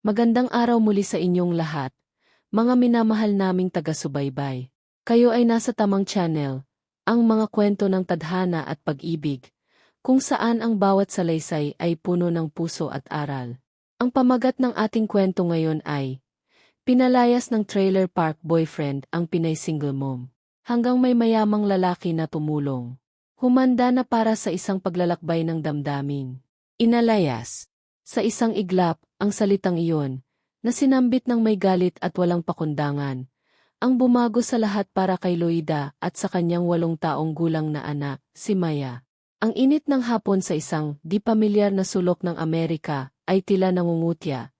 Magandang araw muli sa inyong lahat, mga minamahal naming taga-subaybay. Kayo ay nasa tamang channel, ang mga kwento ng tadhana at pag-ibig, kung saan ang bawat salaysay ay puno ng puso at aral. Ang pamagat ng ating kwento ngayon ay, Pinalayas ng trailer park boyfriend ang Pinay single mom. Hanggang may mayamang lalaki na tumulong. Humanda na para sa isang paglalakbay ng damdamin. Inalayas. Sa isang iglap, ang salitang iyon, na sinambit ng may galit at walang pakundangan, ang bumago sa lahat para kay Loida at sa kanyang walong taong gulang na anak, si Maya. Ang init ng hapon sa isang di pamilyar na sulok ng Amerika ay tila nangungutya,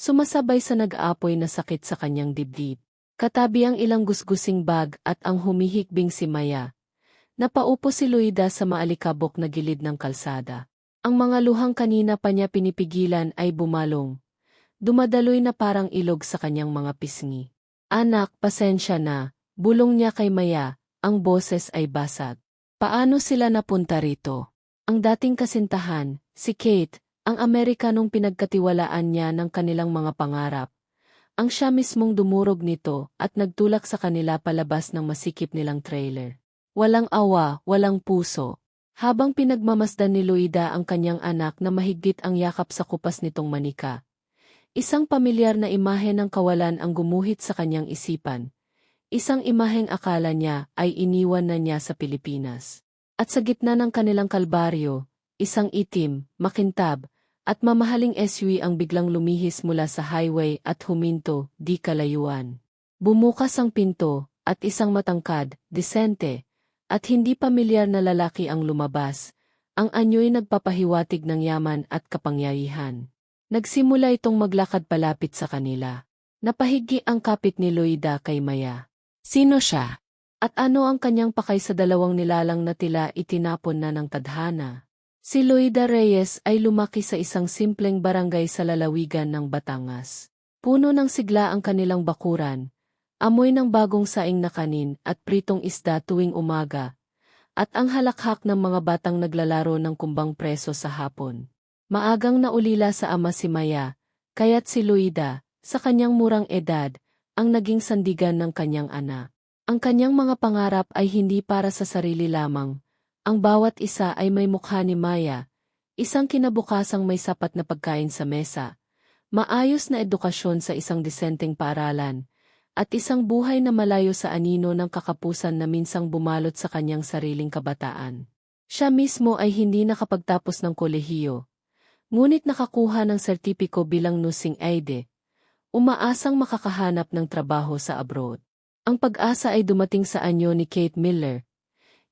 sumasabay sa nag-aapoy na sakit sa kanyang dibdib. Katabi ang ilang gusgusing bag at ang humihikbing si Maya. Napaupo si Loida sa maalikabok na gilid ng kalsada. Ang mga luhang kanina pa niya pinipigilan ay bumalong. Dumadaloy na parang ilog sa kanyang mga pisngi. Anak, pasensya na, bulong niya kay Maya, ang boses ay basag. Paano sila napunta rito? Ang dating kasintahan, si Kate, ang Amerikanong pinagkatiwalaan niya ng kanilang mga pangarap. Ang siya mismong dumurog nito at nagtulak sa kanila palabas ng masikip nilang trailer. Walang awa, walang puso, habang pinagmamasdan ni Luida ang kanyang anak na mahigpit ang yakap sa kupas nitong manika. Isang pamilyar na imahe ng kawalan ang gumuhit sa kanyang isipan. Isang imaheng akala niya ay iniwan na niya sa Pilipinas. At sa gitna ng kanilang kalbaryo, isang itim, makintab, at mamahaling SUV ang biglang lumihis mula sa highway at huminto, di kalayuan. Bumukas ang pinto, at isang matangkad, disente, at hindi pamilyar na lalaki ang lumabas, ang anyo'y nagpapahiwatig ng yaman at kapangyarihan. Nagsimula itong maglakad palapit sa kanila. Napahigi ang kapit ni Loida kay Maya. Sino siya? At ano ang kanyang pakay sa dalawang nilalang na tila itinapon na ng tadhana? Si Loida Reyes ay lumaki sa isang simpleng barangay sa lalawigan ng Batangas. Puno ng sigla ang kanilang bakuran, Amoy ng bagong saing na kanin at pritong isda tuwing umaga, at ang halakhak ng mga batang naglalaro ng kumbang preso sa hapon. Maagang naulila sa ama si Maya, kaya't si Luida, sa kanyang murang edad, ang naging sandigan ng kanyang anak. Ang kanyang mga pangarap ay hindi para sa sarili lamang. Ang bawat isa ay may mukha ni Maya, isang kinabukasang may sapat na pagkain sa mesa, maayos na edukasyon sa isang disenteng paaralan, at isang buhay na malayo sa anino ng kakapusan na minsang bumalot sa kanyang sariling kabataan. Siya mismo ay hindi nakapagtapos ng kolehiyo, ngunit nakakuha ng sertipiko bilang nursing aide, umaasang makakahanap ng trabaho sa abroad. Ang pag-asa ay dumating sa anyo ni Kate Miller,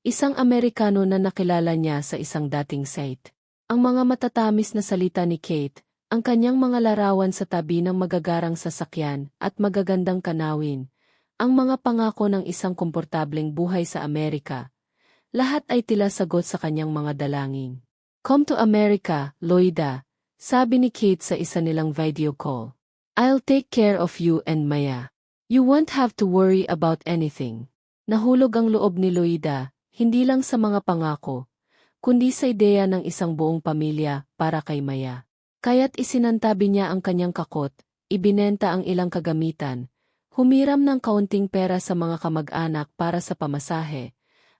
isang Amerikano na nakilala niya sa isang dating site. Ang mga matatamis na salita ni Kate ang kanyang mga larawan sa tabi ng magagarang sasakyan at magagandang kanawin, ang mga pangako ng isang komportableng buhay sa Amerika. Lahat ay tila sagot sa kanyang mga dalangin. Come to America, Loida, sabi ni Kate sa isa nilang video call. I'll take care of you and Maya. You won't have to worry about anything. Nahulog ang loob ni Loida, hindi lang sa mga pangako, kundi sa ideya ng isang buong pamilya para kay Maya. Kaya't isinantabi niya ang kanyang kakot, ibinenta ang ilang kagamitan, humiram ng kaunting pera sa mga kamag-anak para sa pamasahe,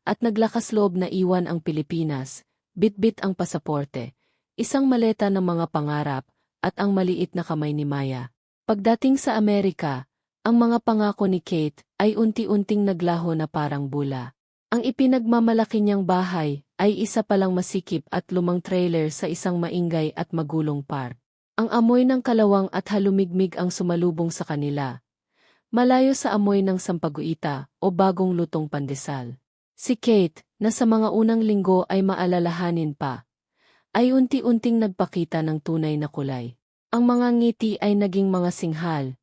at naglakas loob na iwan ang Pilipinas, bitbit ang pasaporte, isang maleta ng mga pangarap, at ang maliit na kamay ni Maya. Pagdating sa Amerika, ang mga pangako ni Kate ay unti-unting naglaho na parang bula. Ang ipinagmamalaki niyang bahay ay isa palang masikip at lumang trailer sa isang maingay at magulong park. Ang amoy ng kalawang at halumigmig ang sumalubong sa kanila. Malayo sa amoy ng sampaguita o bagong lutong pandesal. Si Kate, na sa mga unang linggo ay maalalahanin pa, ay unti-unting nagpakita ng tunay na kulay. Ang mga ngiti ay naging mga singhal,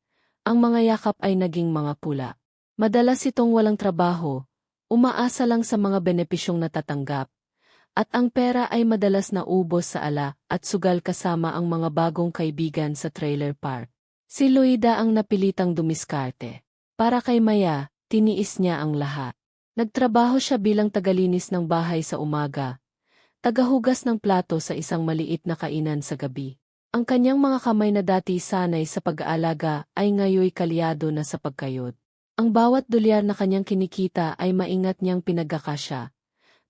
ang mga yakap ay naging mga pula. Madalas itong walang trabaho, umaasa lang sa mga benepisyong natatanggap, at ang pera ay madalas na ubos sa ala at sugal kasama ang mga bagong kaibigan sa trailer park. Si Luida ang napilitang dumiskarte. Para kay Maya, tiniis niya ang lahat. Nagtrabaho siya bilang tagalinis ng bahay sa umaga, tagahugas ng plato sa isang maliit na kainan sa gabi. Ang kanyang mga kamay na dati sanay sa pag-aalaga ay ngayoy kalyado na sa pagkayod. Ang bawat dolyar na kanyang kinikita ay maingat niyang pinagkakasya.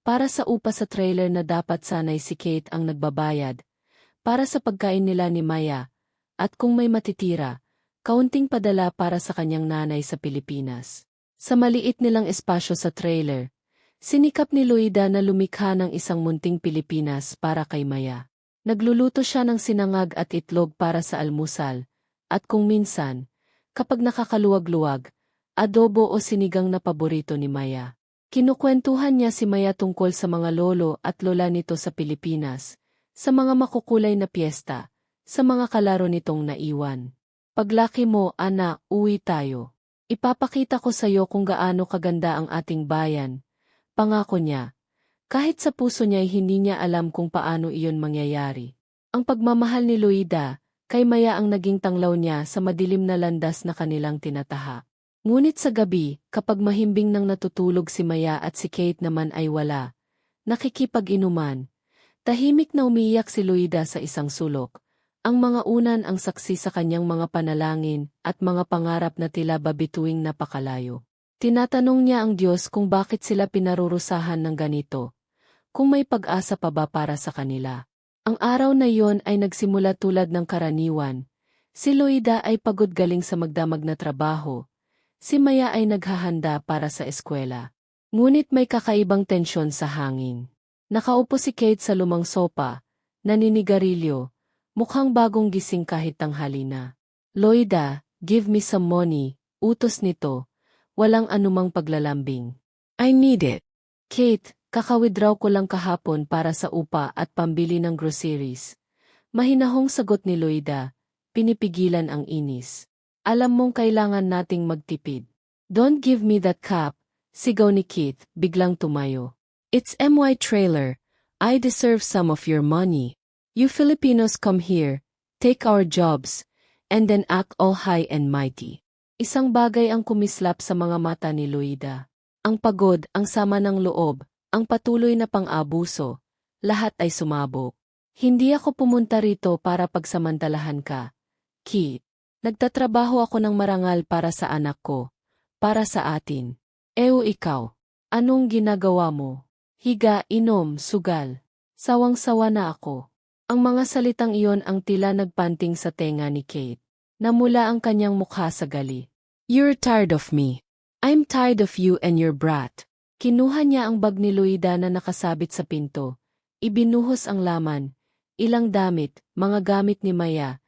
Para sa upa sa trailer na dapat sanay si Kate ang nagbabayad. Para sa pagkain nila ni Maya. At kung may matitira, kaunting padala para sa kanyang nanay sa Pilipinas. Sa maliit nilang espasyo sa trailer, sinikap ni Luida na lumikha ng isang munting Pilipinas para kay Maya. Nagluluto siya ng sinangag at itlog para sa almusal, at kung minsan, kapag nakakaluwag-luwag, adobo o sinigang na paborito ni Maya. Kinukwentuhan niya si Maya tungkol sa mga lolo at lola nito sa Pilipinas, sa mga makukulay na piyesta, sa mga kalaro nitong naiwan. Paglaki mo, ana, uwi tayo. Ipapakita ko sa iyo kung gaano kaganda ang ating bayan. Pangako niya. Kahit sa puso niya ay hindi niya alam kung paano iyon mangyayari. Ang pagmamahal ni Luida, kay Maya ang naging tanglaw niya sa madilim na landas na kanilang tinataha. Ngunit sa gabi, kapag mahimbing nang natutulog si Maya at si Kate naman ay wala, nakikipag-inuman, tahimik na umiiyak si Luida sa isang sulok. Ang mga unan ang saksi sa kanyang mga panalangin at mga pangarap na tila babituing napakalayo. Tinatanong niya ang Diyos kung bakit sila pinarurusahan ng ganito. Kung may pag-asa pa ba para sa kanila. Ang araw na iyon ay nagsimula tulad ng karaniwan. Si Loida ay pagod galing sa magdamag na trabaho. Si Maya ay naghahanda para sa eskwela. Ngunit may kakaibang tensyon sa hangin. Nakaupo si Kate sa lumang sopa, naninigarilyo, mukhang bagong gising kahit tanghali na. Loida, give me some money, utos nito, walang anumang paglalambing. I need it. Kate, Kaka-withdraw ko lang kahapon para sa upa at pambili ng groceries. Mahinahong sagot ni Loida, pinipigilan ang inis. Alam mong kailangan nating magtipid. Don't give me that cup, sigaw ni Keith, biglang tumayo. It's MY trailer. I deserve some of your money. You Filipinos come here, take our jobs, and then act all high and mighty. Isang bagay ang kumislap sa mga mata ni Loida. Ang pagod, ang sama ng loob, ang patuloy na pang-abuso, lahat ay sumabog. Hindi ako pumunta rito para pagsamantalahan ka. Kit, nagtatrabaho ako ng marangal para sa anak ko, para sa atin. Ew ikaw, anong ginagawa mo? Higa, inom, sugal. Sawang-sawa na ako. Ang mga salitang iyon ang tila nagpanting sa tenga ni Kate. Namula ang kanyang mukha sa gali. You're tired of me. I'm tired of you and your brat. Kinuha niya ang bag ni Luida na nakasabit sa pinto. Ibinuhos ang laman, ilang damit, mga gamit ni Maya,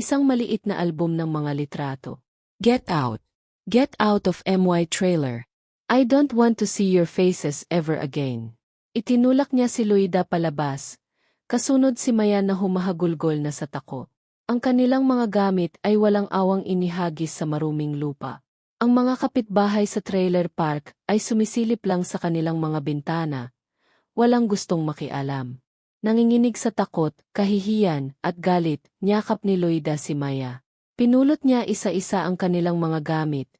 isang maliit na album ng mga litrato. Get out. Get out of MY trailer. I don't want to see your faces ever again. Itinulak niya si Luida palabas. Kasunod si Maya na humahagulgol na sa tako. Ang kanilang mga gamit ay walang awang inihagis sa maruming lupa. Ang mga kapitbahay sa trailer park ay sumisilip lang sa kanilang mga bintana. Walang gustong makialam. Nanginginig sa takot, kahihiyan, at galit, niyakap ni Loida si Maya. Pinulot niya isa-isa ang kanilang mga gamit.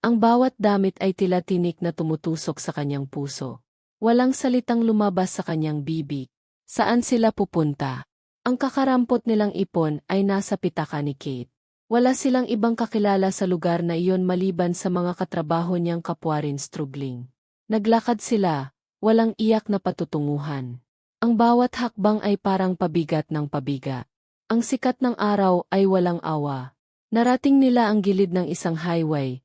Ang bawat damit ay tila tinik na tumutusok sa kanyang puso. Walang salitang lumabas sa kanyang bibig. Saan sila pupunta? Ang kakarampot nilang ipon ay nasa pitaka ni Kate. Wala silang ibang kakilala sa lugar na iyon maliban sa mga katrabaho niyang kapwa rin struggling. Naglakad sila, walang iyak na patutunguhan. Ang bawat hakbang ay parang pabigat ng pabiga. Ang sikat ng araw ay walang awa. Narating nila ang gilid ng isang highway,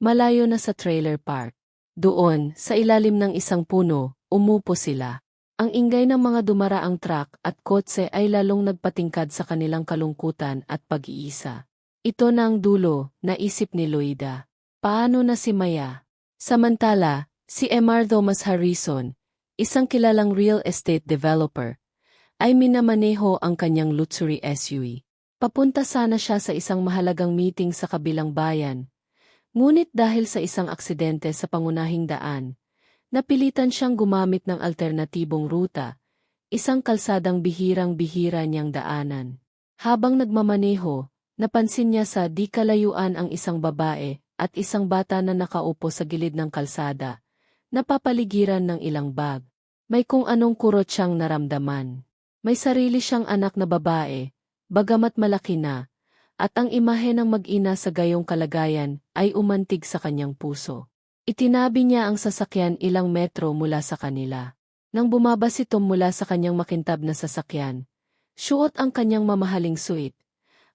malayo na sa trailer park. Doon, sa ilalim ng isang puno, umupo sila. Ang ingay ng mga dumaraang truck at kotse ay lalong nagpatingkad sa kanilang kalungkutan at pag-iisa. Ito na ang dulo, naisip ni Loida. Paano na si Maya? Samantala, si Emar Thomas Harrison, isang kilalang real estate developer, ay minamaneho ang kanyang luxury SUV. Papunta sana siya sa isang mahalagang meeting sa kabilang bayan. Ngunit dahil sa isang aksidente sa pangunahing daan, napilitan siyang gumamit ng alternatibong ruta, isang kalsadang bihirang-bihira niyang daanan. Habang nagmamaneho, Napansin niya sa di kalayuan ang isang babae at isang bata na nakaupo sa gilid ng kalsada, napapaligiran ng ilang bag. May kung anong kurot siyang naramdaman. May sarili siyang anak na babae, bagamat malaki na, at ang imahe ng mag-ina sa gayong kalagayan ay umantig sa kanyang puso. Itinabi niya ang sasakyan ilang metro mula sa kanila. Nang bumaba si Tom mula sa kanyang makintab na sasakyan, suot ang kanyang mamahaling suit.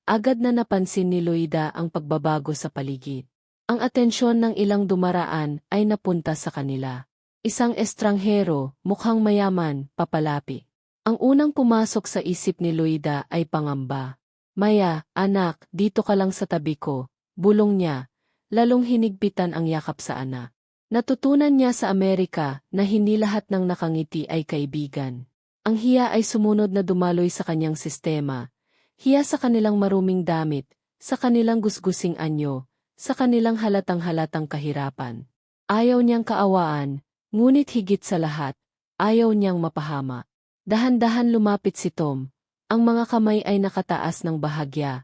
Agad na napansin ni Loida ang pagbabago sa paligid. Ang atensyon ng ilang dumaraan ay napunta sa kanila. Isang estranghero, mukhang mayaman, papalapi. Ang unang pumasok sa isip ni Loida ay pangamba. Maya, anak, dito ka lang sa tabi ko, bulong niya, lalong hinigpitan ang yakap sa anak. Natutunan niya sa Amerika na hindi lahat ng nakangiti ay kaibigan. Ang hiya ay sumunod na dumaloy sa kanyang sistema. Hiya sa kanilang maruming damit, sa kanilang gusgusing anyo, sa kanilang halatang-halatang kahirapan. Ayaw niyang kaawaan, ngunit higit sa lahat, ayaw niyang mapahama. Dahan-dahan lumapit si Tom, ang mga kamay ay nakataas ng bahagya,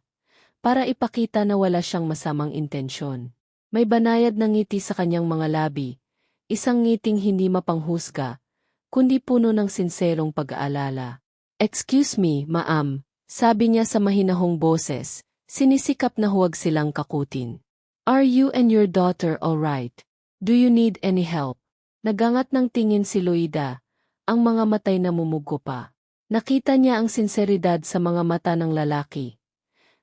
para ipakita na wala siyang masamang intensyon. May banayad na ngiti sa kanyang mga labi, isang ngiting hindi mapanghusga, kundi puno ng sinserong pag-aalala. Excuse me, maam, sabi niya sa mahinahong boses, sinisikap na huwag silang kakutin. Are you and your daughter alright? Do you need any help? Nagangat ng tingin si Loida, ang mga matay na mumugo pa. Nakita niya ang sinseridad sa mga mata ng lalaki.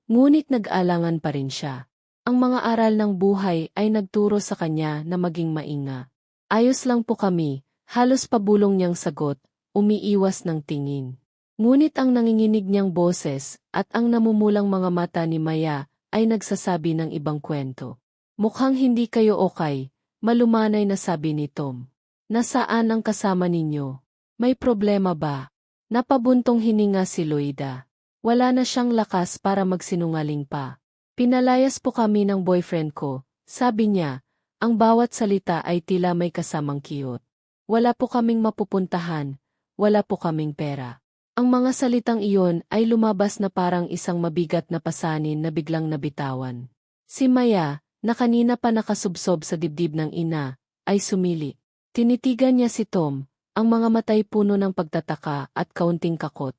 Ngunit nag-alangan pa rin siya. Ang mga aral ng buhay ay nagturo sa kanya na maging mainga. Ayos lang po kami, halos pabulong niyang sagot, umiiwas ng tingin. Ngunit ang nanginginig niyang boses at ang namumulang mga mata ni Maya ay nagsasabi ng ibang kwento. Mukhang hindi kayo okay, malumanay na sabi ni Tom. Nasaan ang kasama ninyo? May problema ba? Napabuntong hininga si Loida. Wala na siyang lakas para magsinungaling pa. Pinalayas po kami ng boyfriend ko, sabi niya, ang bawat salita ay tila may kasamang kiyot. Wala po kaming mapupuntahan, wala po kaming pera. Ang mga salitang iyon ay lumabas na parang isang mabigat na pasanin na biglang nabitawan. Si Maya, na kanina pa nakasubsob sa dibdib ng ina, ay sumili. Tinitigan niya si Tom, ang mga matay puno ng pagtataka at kaunting kakot.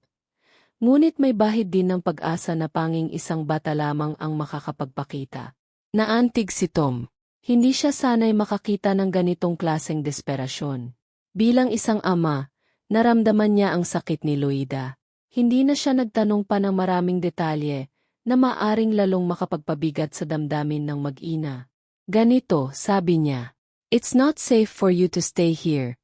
Ngunit may bahid din ng pag-asa na panging isang bata lamang ang makakapagpakita. Naantig si Tom. Hindi siya sanay makakita ng ganitong klaseng desperasyon. Bilang isang ama, naramdaman niya ang sakit ni Loida. Hindi na siya nagtanong pa ng maraming detalye na maaring lalong makapagpabigat sa damdamin ng mag-ina. Ganito, sabi niya, It's not safe for you to stay here,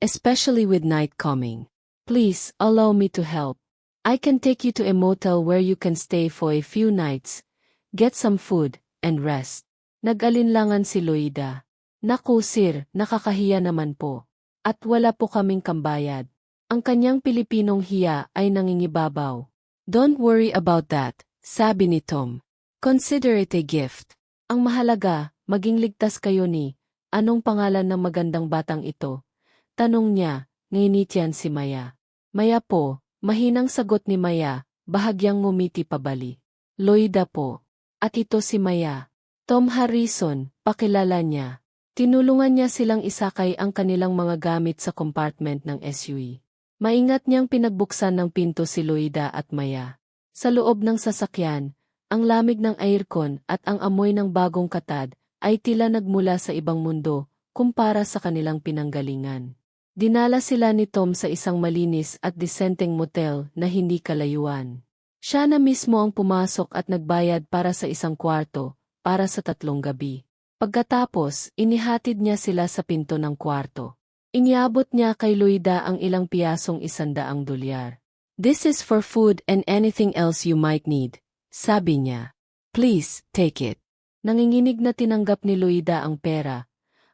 especially with night coming. Please, allow me to help. I can take you to a motel where you can stay for a few nights, get some food, and rest. Nag-alinlangan si Loida. Naku sir, nakakahiya naman po. At wala po kaming kambayad. Ang kanyang Pilipinong hiya ay nangingibabaw. Don't worry about that, sabi ni Tom. Consider it a gift. Ang mahalaga, maging ligtas kayo ni, anong pangalan ng magandang batang ito? Tanong niya, nginitian si Maya. Maya po, Mahinang sagot ni Maya, bahagyang ngumiti pabali. Loida po. At ito si Maya. Tom Harrison, pakilala niya. Tinulungan niya silang isakay ang kanilang mga gamit sa compartment ng SUV. Maingat niyang pinagbuksan ng pinto si Loida at Maya. Sa loob ng sasakyan, ang lamig ng aircon at ang amoy ng bagong katad ay tila nagmula sa ibang mundo kumpara sa kanilang pinanggalingan. Dinala sila ni Tom sa isang malinis at disenteng motel na hindi kalayuan. Siya na mismo ang pumasok at nagbayad para sa isang kwarto, para sa tatlong gabi. Pagkatapos, inihatid niya sila sa pinto ng kwarto. Iniabot niya kay Luida ang ilang piyasong isandaang dolyar. This is for food and anything else you might need, sabi niya. Please, take it. Nanginginig na tinanggap ni Luida ang pera,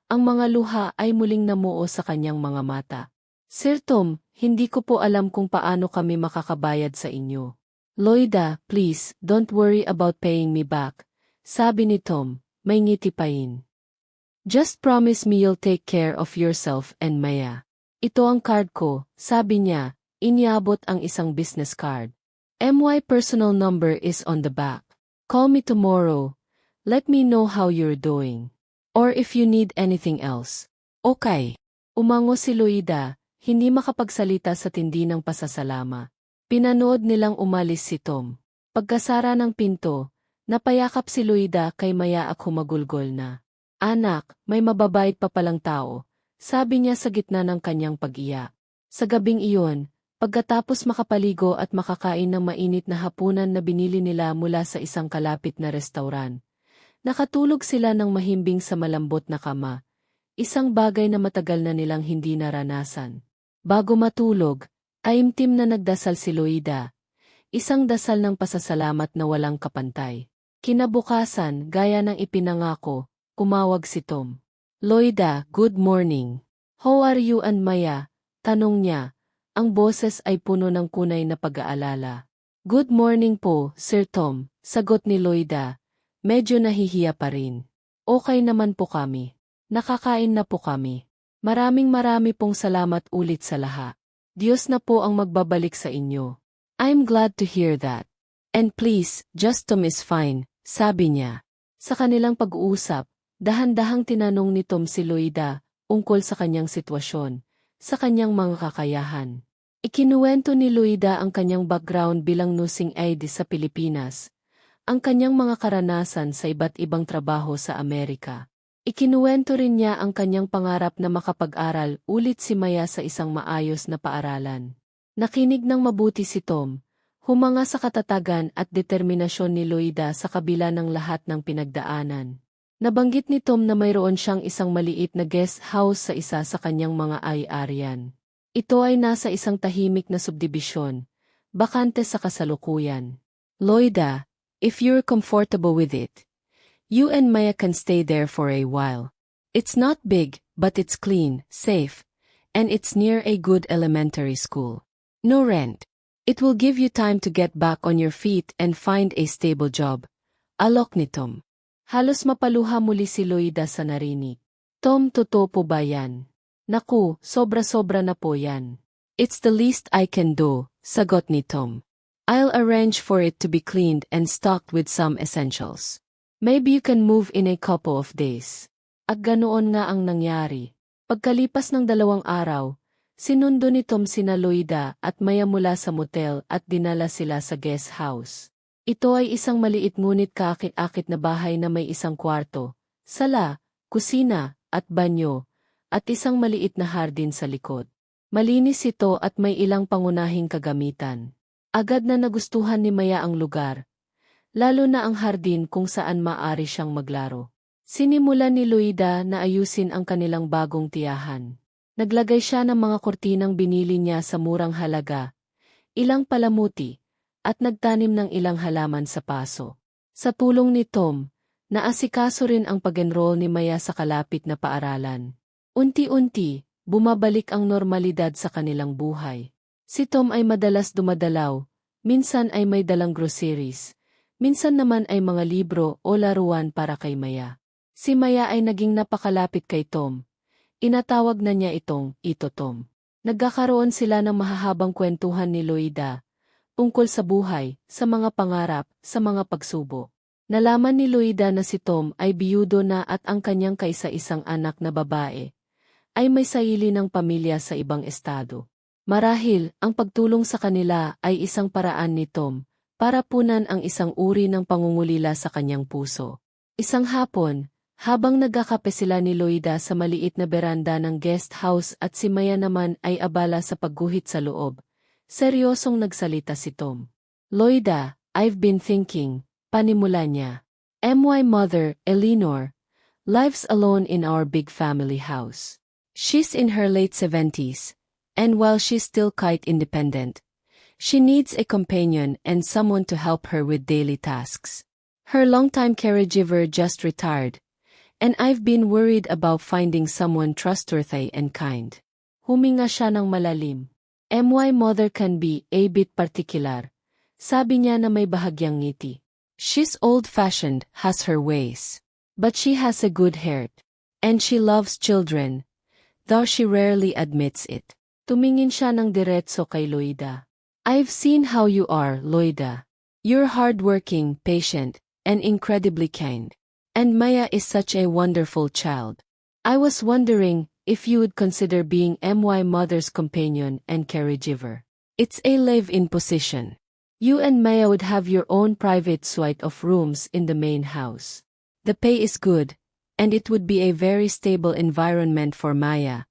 ang mga luha ay muling namuo sa kanyang mga mata. Sir Tom, hindi ko po alam kung paano kami makakabayad sa inyo. Loida, please, don't worry about paying me back. Sabi ni Tom, may ngiti pain. Just promise me you'll take care of yourself and Maya. Ito ang card ko, sabi niya, iniabot ang isang business card. MY personal number is on the back. Call me tomorrow. Let me know how you're doing. Or if you need anything else. Okay. Umango si Luida, hindi makapagsalita sa tindi ng pasasalama. Pinanood nilang umalis si Tom. Pagkasara ng pinto, napayakap si Luida kay Maya at humagulgol na. Anak, may mababait pa palang tao, sabi niya sa gitna ng kanyang pag-iyak. Sa gabing iyon, pagkatapos makapaligo at makakain ng mainit na hapunan na binili nila mula sa isang kalapit na restauran, nakatulog sila ng mahimbing sa malambot na kama, isang bagay na matagal na nilang hindi naranasan. Bago matulog, Aimtim na nagdasal si Loida. Isang dasal ng pasasalamat na walang kapantay. Kinabukasan, gaya ng ipinangako, kumawag si Tom. Loida, good morning. How are you and Maya? Tanong niya. Ang boses ay puno ng kunay na pag-aalala. Good morning po, Sir Tom, sagot ni Loida. Medyo nahihiya pa rin. Okay naman po kami. Nakakain na po kami. Maraming marami pong salamat ulit sa lahat. Diyos na po ang magbabalik sa inyo. I'm glad to hear that. And please, just Tom is fine, sabi niya. Sa kanilang pag-uusap, dahan-dahang tinanong ni Tom si Loida, ungkol sa kanyang sitwasyon, sa kanyang mga kakayahan. Ikinuwento ni Loida ang kanyang background bilang nursing aide sa Pilipinas, ang kanyang mga karanasan sa iba't ibang trabaho sa Amerika. Ikinuwento rin niya ang kanyang pangarap na makapag-aral ulit si Maya sa isang maayos na paaralan. Nakinig ng mabuti si Tom, humanga sa katatagan at determinasyon ni Loida sa kabila ng lahat ng pinagdaanan. Nabanggit ni Tom na mayroon siyang isang maliit na guest house sa isa sa kanyang mga ay-arian. Ito ay nasa isang tahimik na subdibisyon, bakante sa kasalukuyan. Loida, if you're comfortable with it, You and Maya can stay there for a while. It's not big, but it's clean, safe, and it's near a good elementary school. No rent. It will give you time to get back on your feet and find a stable job. Alok ni Tom. Halos mapaluha muli si Loida sa narinig. Tom, totoo po ba yan? Naku, sobra-sobra na po yan. It's the least I can do, sagot ni Tom. I'll arrange for it to be cleaned and stocked with some essentials. Maybe you can move in a couple of days. At ganoon nga ang nangyari. Pagkalipas ng dalawang araw, sinundo ni Tom sina Loida at Maya mula sa motel at dinala sila sa guest house. Ito ay isang maliit ngunit kaakit-akit na bahay na may isang kwarto, sala, kusina, at banyo, at isang maliit na hardin sa likod. Malinis ito at may ilang pangunahing kagamitan. Agad na nagustuhan ni Maya ang lugar, lalo na ang hardin kung saan maaari siyang maglaro. Sinimulan ni Luida na ayusin ang kanilang bagong tiyahan. Naglagay siya ng mga kortinang binili niya sa murang halaga, ilang palamuti, at nagtanim ng ilang halaman sa paso. Sa tulong ni Tom, naasikaso rin ang pag-enroll ni Maya sa kalapit na paaralan. Unti-unti, bumabalik ang normalidad sa kanilang buhay. Si Tom ay madalas dumadalaw, minsan ay may dalang groceries, Minsan naman ay mga libro o laruan para kay Maya. Si Maya ay naging napakalapit kay Tom. Inatawag na niya itong Ito Tom. Nagkakaroon sila ng mahahabang kwentuhan ni Loida tungkol sa buhay, sa mga pangarap, sa mga pagsubo. Nalaman ni Loida na si Tom ay biyudo na at ang kanyang kaisa-isang anak na babae ay may sarili ng pamilya sa ibang estado. Marahil, ang pagtulong sa kanila ay isang paraan ni Tom para punan ang isang uri ng pangungulila sa kanyang puso. Isang hapon, habang nagkakape sila ni Loida sa maliit na beranda ng guest house at si Maya naman ay abala sa pagguhit sa loob, seryosong nagsalita si Tom. Loida, I've been thinking, panimula niya. MY mother, Eleanor, lives alone in our big family house. She's in her late 70s, and while she's still quite independent, She needs a companion and someone to help her with daily tasks. Her longtime caregiver just retired, and I've been worried about finding someone trustworthy and kind. Huminga siya ng malalim. MY mother can be a bit particular. Sabi niya na may bahagyang ngiti. She's old-fashioned, has her ways. But she has a good heart. And she loves children, though she rarely admits it. Tumingin siya ng diretso kay Loida. I've seen how you are, Loida. You're hardworking, patient, and incredibly kind. And Maya is such a wonderful child. I was wondering if you would consider being MY mother's companion and caregiver. It's a live-in position. You and Maya would have your own private suite of rooms in the main house. The pay is good, and it would be a very stable environment for Maya.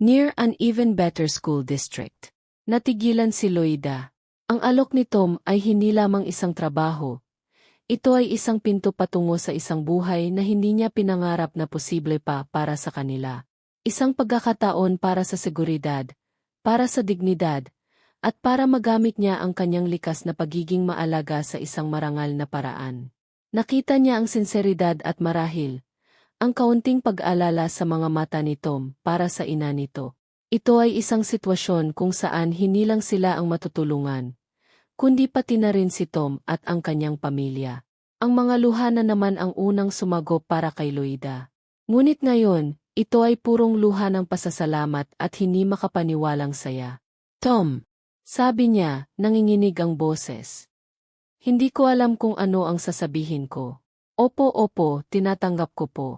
Near an even better school district. Natigilan si Loida. Ang alok ni Tom ay hindi lamang isang trabaho. Ito ay isang pinto patungo sa isang buhay na hindi niya pinangarap na posible pa para sa kanila. Isang pagkakataon para sa seguridad, para sa dignidad, at para magamit niya ang kanyang likas na pagiging maalaga sa isang marangal na paraan. Nakita niya ang sinseridad at marahil, ang kaunting pag-alala sa mga mata ni Tom para sa ina nito. Ito ay isang sitwasyon kung saan hindi lang sila ang matutulungan, kundi pati na rin si Tom at ang kanyang pamilya. Ang mga luha na naman ang unang sumago para kay Loida. Ngunit ngayon, ito ay purong luha ng pasasalamat at hindi makapaniwalang saya. Tom, sabi niya, nanginginig ang boses. Hindi ko alam kung ano ang sasabihin ko. Opo, opo, tinatanggap ko po.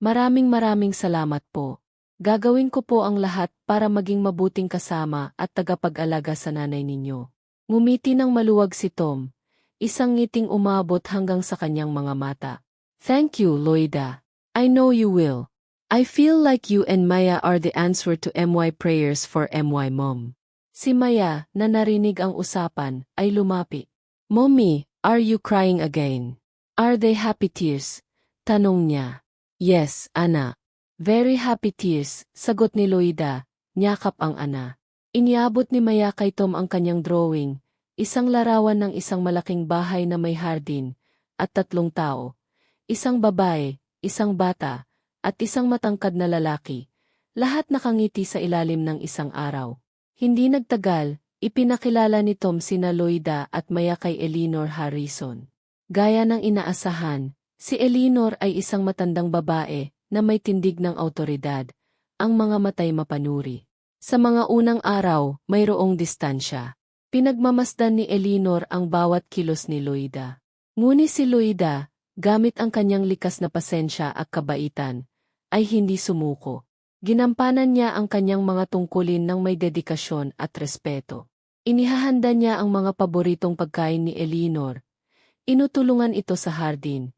Maraming maraming salamat po. Gagawin ko po ang lahat para maging mabuting kasama at tagapag-alaga sa nanay ninyo. Ngumiti ng maluwag si Tom, isang ngiting umabot hanggang sa kanyang mga mata. Thank you, Loida. I know you will. I feel like you and Maya are the answer to MY prayers for MY mom. Si Maya, na narinig ang usapan, ay lumapit. Mommy, are you crying again? Are they happy tears? Tanong niya. Yes, Ana. Very happy tears, sagot ni Loida, nyakap ang ana. Iniabot ni Maya kay Tom ang kanyang drawing, isang larawan ng isang malaking bahay na may hardin, at tatlong tao. Isang babae, isang bata, at isang matangkad na lalaki. Lahat nakangiti sa ilalim ng isang araw. Hindi nagtagal, ipinakilala ni Tom sina Loida at Maya kay Elinor Harrison. Gaya ng inaasahan, si Elinor ay isang matandang babae, na may tindig ng autoridad, ang mga matay mapanuri. Sa mga unang araw, mayroong distansya. Pinagmamasdan ni Elinor ang bawat kilos ni Loida. Ngunit si Loida, gamit ang kanyang likas na pasensya at kabaitan, ay hindi sumuko. Ginampanan niya ang kanyang mga tungkulin ng may dedikasyon at respeto. Inihahanda niya ang mga paboritong pagkain ni Elinor. Inutulungan ito sa hardin,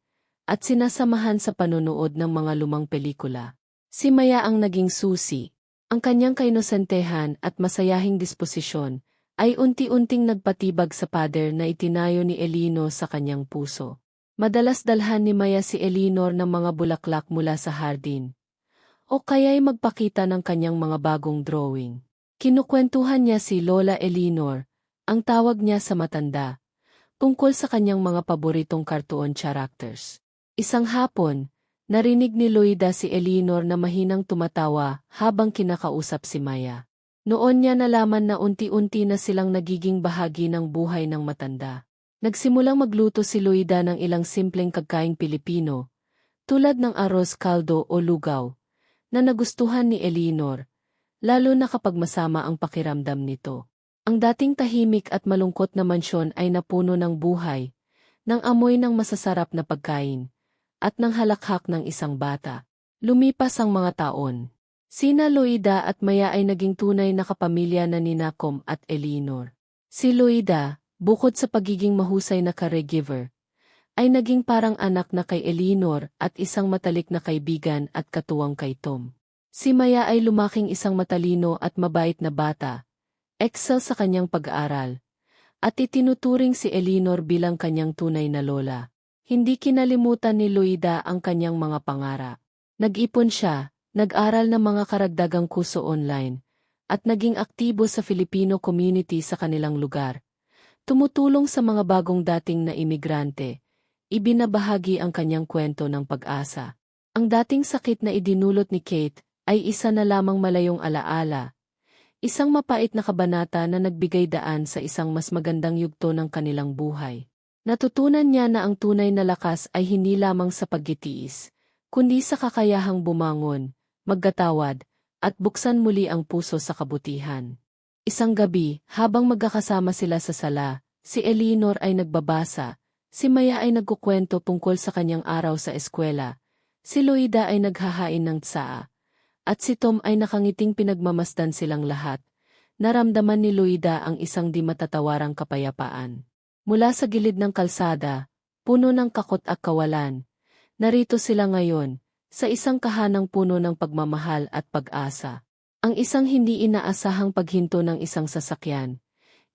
at sinasamahan sa panonood ng mga lumang pelikula. Si Maya ang naging susi. Ang kanyang kainosentehan at masayahing disposisyon ay unti-unting nagpatibag sa pader na itinayo ni Elino sa kanyang puso. Madalas dalhan ni Maya si Elinor ng mga bulaklak mula sa hardin. O kaya'y magpakita ng kanyang mga bagong drawing. Kinukwentuhan niya si Lola Elinor, ang tawag niya sa matanda, tungkol sa kanyang mga paboritong cartoon characters. Isang hapon, narinig ni Loida si Elinor na mahinang tumatawa habang kinakausap si Maya. Noon niya nalaman na unti-unti na silang nagiging bahagi ng buhay ng matanda. Nagsimulang magluto si Loida ng ilang simpleng kagkaing Pilipino, tulad ng arroz kaldo o lugaw, na nagustuhan ni Elinor, lalo na kapag masama ang pakiramdam nito. Ang dating tahimik at malungkot na mansyon ay napuno ng buhay, ng amoy ng masasarap na pagkain, at ng halakhak ng isang bata. Lumipas ang mga taon. Sina Loida at Maya ay naging tunay na kapamilya na ni Nakom at Elinor. Si Loida, bukod sa pagiging mahusay na caregiver, ay naging parang anak na kay Elinor at isang matalik na kaibigan at katuwang kay Tom. Si Maya ay lumaking isang matalino at mabait na bata, excel sa kanyang pag-aaral, at itinuturing si Elinor bilang kanyang tunay na lola. Hindi kinalimutan ni Luida ang kanyang mga pangara. Nag-ipon siya, nag-aral ng mga karagdagang kuso online, at naging aktibo sa Filipino community sa kanilang lugar. Tumutulong sa mga bagong dating na imigrante, ibinabahagi ang kanyang kwento ng pag-asa. Ang dating sakit na idinulot ni Kate ay isa na lamang malayong alaala, isang mapait na kabanata na nagbigay daan sa isang mas magandang yugto ng kanilang buhay. Natutunan niya na ang tunay na lakas ay hindi lamang sa paggitiis, kundi sa kakayahang bumangon, maggatawad, at buksan muli ang puso sa kabutihan. Isang gabi, habang magkakasama sila sa sala, si Elinor ay nagbabasa, si Maya ay nagkukwento tungkol sa kanyang araw sa eskwela, si Loida ay naghahain ng tsaa, at si Tom ay nakangiting pinagmamasdan silang lahat, naramdaman ni Luida ang isang di matatawarang kapayapaan. Mula sa gilid ng kalsada, puno ng kakot at kawalan, narito sila ngayon, sa isang kahanang puno ng pagmamahal at pag-asa. Ang isang hindi inaasahang paghinto ng isang sasakyan.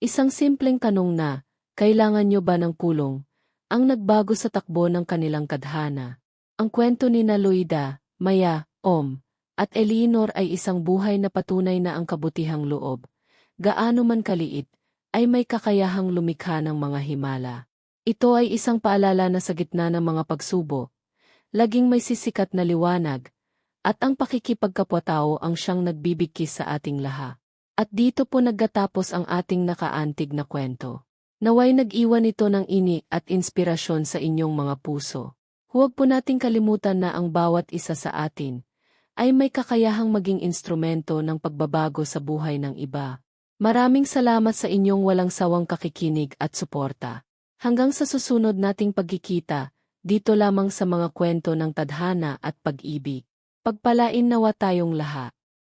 Isang simpleng tanong na, kailangan nyo ba ng kulong? Ang nagbago sa takbo ng kanilang kadhana. Ang kwento ni na Luida, Maya, Om, at Eleanor ay isang buhay na patunay na ang kabutihang loob, gaano man kaliit, ay may kakayahang lumikha ng mga himala. Ito ay isang paalala na sa gitna ng mga pagsubo, laging may sisikat na liwanag, at ang pakikipagkapwa-tao ang siyang nagbibigkis sa ating laha. At dito po naggatapos ang ating nakaantig na kwento. Naway nag-iwan ito ng ini at inspirasyon sa inyong mga puso. Huwag po nating kalimutan na ang bawat isa sa atin ay may kakayahang maging instrumento ng pagbabago sa buhay ng iba. Maraming salamat sa inyong walang sawang kakikinig at suporta. Hanggang sa susunod nating pagkikita, dito lamang sa mga kwento ng tadhana at pag-ibig. Pagpalain nawa tayong lahat.